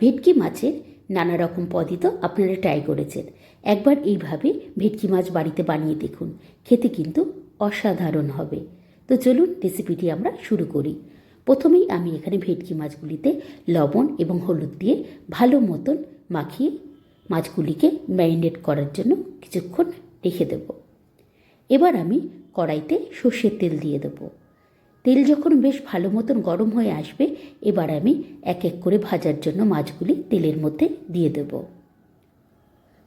ভেটকি মাছের নানা রকম পদই তো আপনারা ট্রাই করেছেন। একবার এইভাবে ভেটকি মাছ বাড়িতে বানিয়ে দেখুন, খেতে কিন্তু অসাধারণ হবে। তো চলুন রেসিপিটি আমরা শুরু করি। প্রথমেই আমি এখানে ভেটকি মাছগুলিতে লবণ এবং হলুদ দিয়ে ভালো মতন মাখিয়ে মাছগুলিকে ম্যারিনেট করার জন্য কিছুক্ষণ রেখে দেব। এবার আমি কড়াইতে সর্ষের তেল দিয়ে দেবো। তেল যখন বেশ ভালো মতন গরম হয়ে আসবে, এবার আমি এক এক করে ভাজার জন্য মাছগুলি তেলের মধ্যে দিয়ে দেব।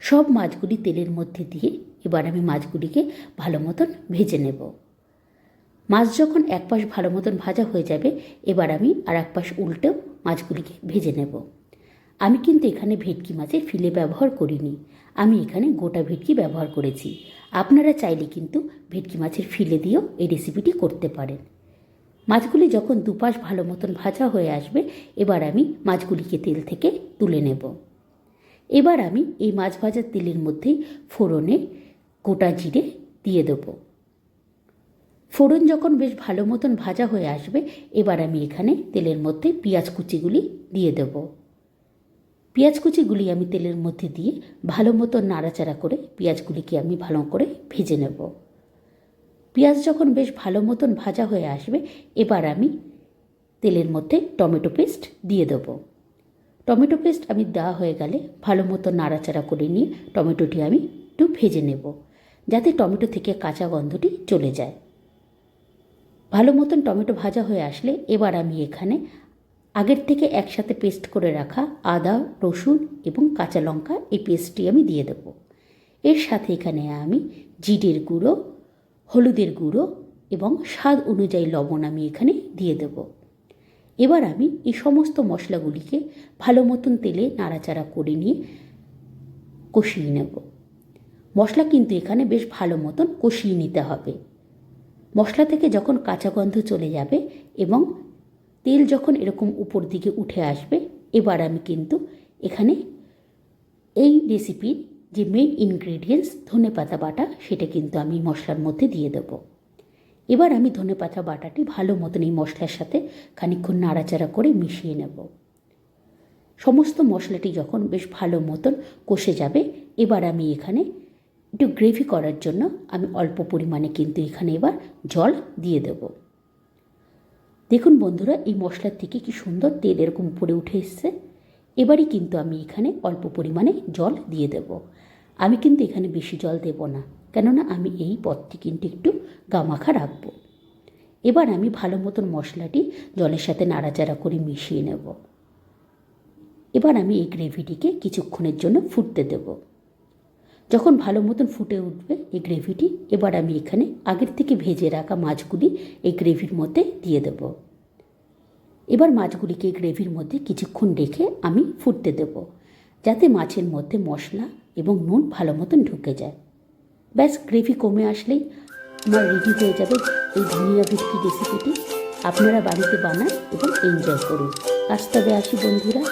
সব মাছগুলি তেলের মধ্যে দিয়ে এবার আমি মাছগুলিকে ভালো মতন ভেজে নেব। মাছ যখন এক পাশ ভালো মতন ভাজা হয়ে যাবে, এবার আমি আর এক পাশ উল্টেও মাছগুলিকে ভেজে নেব। আমি কিন্তু এখানে ভেটকি মাছের ফিলে ব্যবহার করিনি। আমি এখানে গোটা ভেটকি ব্যবহার করেছি। আপনারা চাইলে কিন্তু ভেটকি মাছের ফিলে দিয়েও এই রেসিপিটি করতে পারেন। মাছগুলি যখন দুপাশ ভালো মতন ভাজা হয়ে আসবে, এবার আমি মাছগুলিকে তেল থেকে তুলে নেব। এবার আমি এই মাছ ভাজার তেলের মধ্যেই ফোড়নে গোটা জিরে দিয়ে দেবো। ফোড়ন যখন বেশ ভালো মতন ভাজা হয়ে আসবে, এবার আমি এখানে তেলের মধ্যে পেঁয়াজ কুচিগুলি দিয়ে দেব। পেঁয়াজ কুচিগুলি আমি তেলের মধ্যে দিয়ে ভালো মতো নাড়াচাড়া করে পেঁয়াজগুলিকে আমি ভালো করে ভেজে নেব। পেঁয়াজ যখন বেশ ভালো মতন ভাজা হয়ে আসবে, এবার আমি তেলের মধ্যে টমেটো পেস্ট দিয়ে দেবো। টমেটো পেস্ট আমি দেওয়া হয়ে গেলে ভালো মতো নাড়াচাড়া করে নিয়ে টমেটোটি আমি একটু ভেজে নেব, যাতে টমেটো থেকে কাঁচা গন্ধটি চলে যায়। ভালো মতন টমেটো ভাজা হয়ে আসলে এবার আমি এখানে আগের থেকে একসাথে পেস্ট করে রাখা আদা, রসুন এবং কাঁচা লঙ্কা এই পেস্টটি আমি দিয়ে দেবো। এর সাথে এখানে আমি জিরের গুঁড়ো হলুদের গুঁড়ো এবং স্বাদ অনুযায়ী লবণ আমি এখানে দিয়ে দেব। এবার আমি এই সমস্ত মশলাগুলিকে ভালো মতন তেলে নাড়াচাড়া করে নিয়ে কষিয়ে নেব। মশলা কিন্তু এখানে বেশ ভালো মতন কষিয়ে নিতে হবে। মশলা থেকে যখন কাঁচা গন্ধ চলে যাবে এবং তেল যখন এরকম উপর দিকে উঠে আসবে, এবার আমি কিন্তু এখানে এই রেসিপির যে মেন ইনগ্রেডিয়েন্টস ধনে পাতা বাটা, সেটা কিন্তু আমি মশলার মধ্যে দিয়ে দেব। এবার আমি ধনে পাতা বাটাটি ভালো মতন এই মশলার সাথে খানিক্ষণ নাড়াচাড়া করে মিশিয়ে নেব। সমস্ত মশলাটি যখন বেশ ভালো মতন কষে যাবে, এবার আমি এখানে একটু গ্রেভি করার জন্য আমি অল্প পরিমাণে কিন্তু এখানে এবার জল দিয়ে দেব। দেখুন বন্ধুরা, এই মশলার থেকে কি সুন্দর তেল এরকম উপরে উঠে এসছে। এবারই কিন্তু আমি এখানে অল্প পরিমাণে জল দিয়ে দেব। আমি কিন্তু এখানে বেশি জল দেব না, কেননা আমি এই পদটি কিন্তু একটু গামাখা রাখব। এবার আমি ভালো মতন মশলাটি জলের সাথে নাড়াচাড়া করে মিশিয়ে নেব। এবার আমি এই গ্রেভিটিকে কিছুক্ষণের জন্য ফুটতে দেবো। যখন ভালো মতন ফুটে উঠবে এই গ্রেভিটি, এবার আমি এখানে আগের থেকে ভেজে রাখা মাছগুলি এই গ্রেভির মধ্যে দিয়ে দেব। এবার মাছগুলিকে গ্রেভির মধ্যে কিছুক্ষণ রেখে আমি ফুটতে দেব, যাতে মাছের মধ্যে মশলা এবং নুন ভালো মতন ঢুকে যায়। ব্যাস, গ্রেভি কমে আসলেই আমার রেডি হয়ে যাবে এই ধনিয়া ভিটকি রেসিপিটি আপনারা বাড়িতে বানান এবং এনজয় করুন। আজ তবে আসি বন্ধুরা।